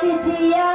Pythia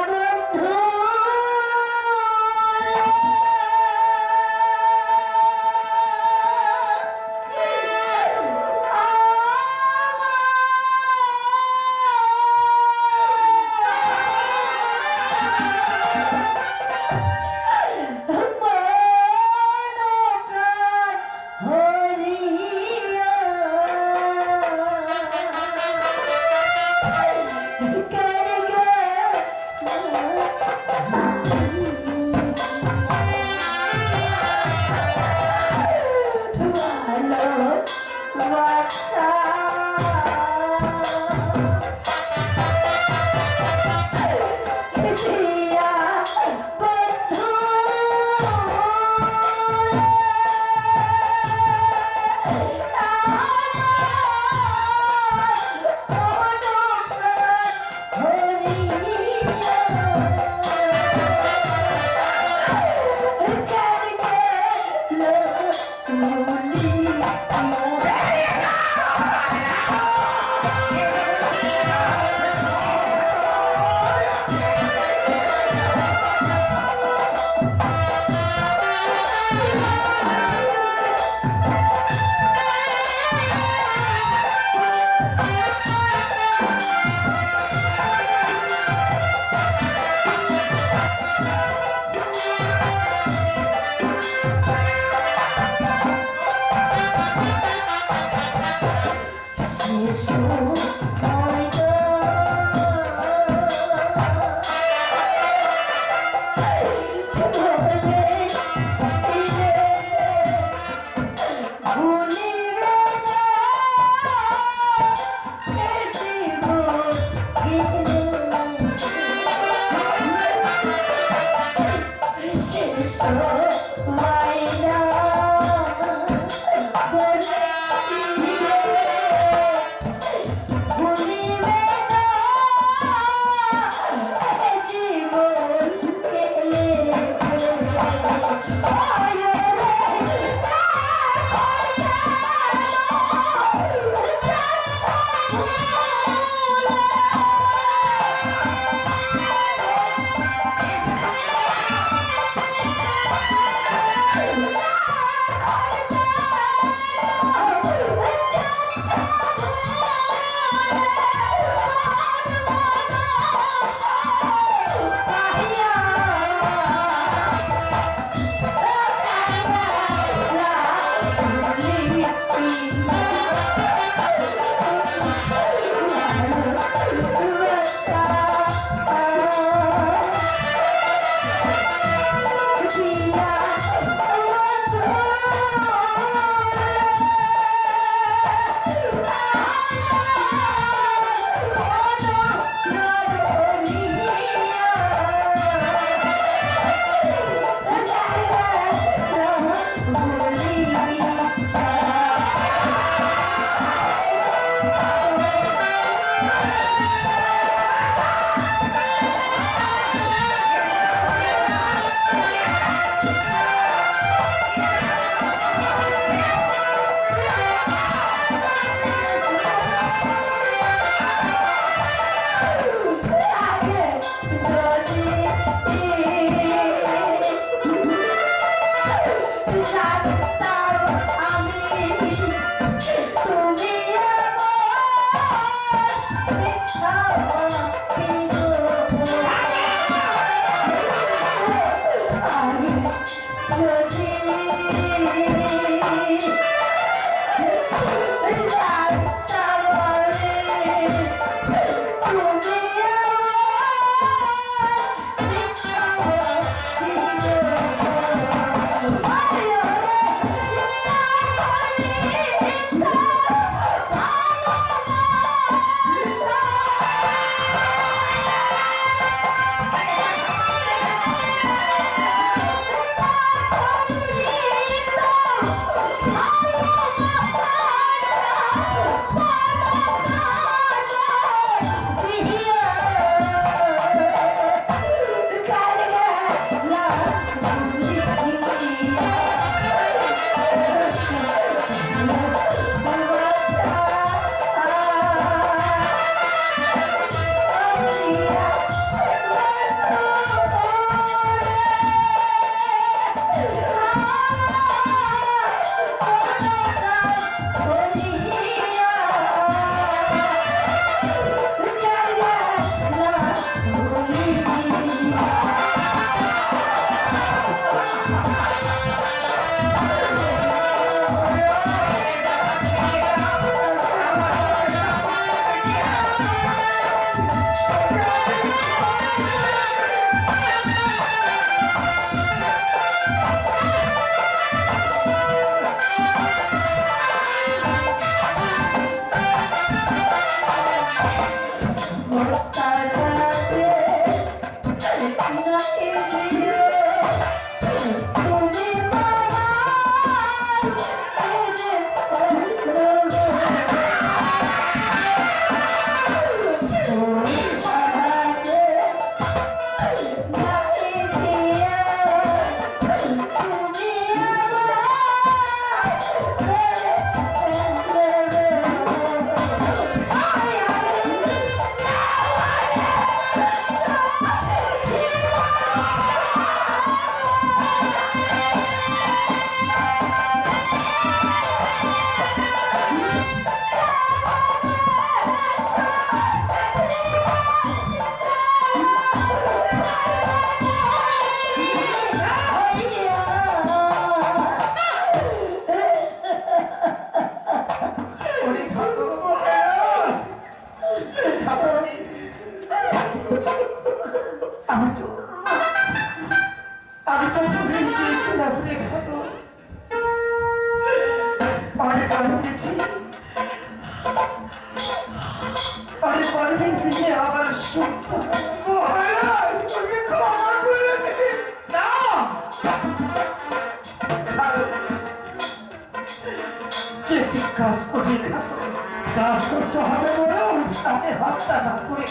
Yeah. কাজ করবি খাতো কাজ করতে হবে বলুন তাকে হত্যা না করে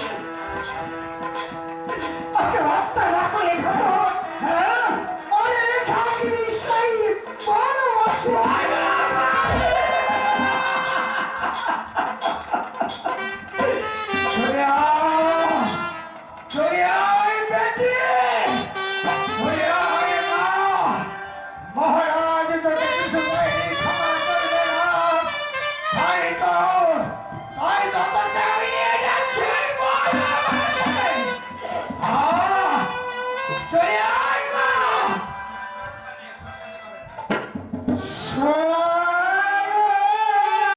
তাকে হত্যা না করে খাতো হ্যাঁ ওদের খাসি বিষয় বড় অসুখ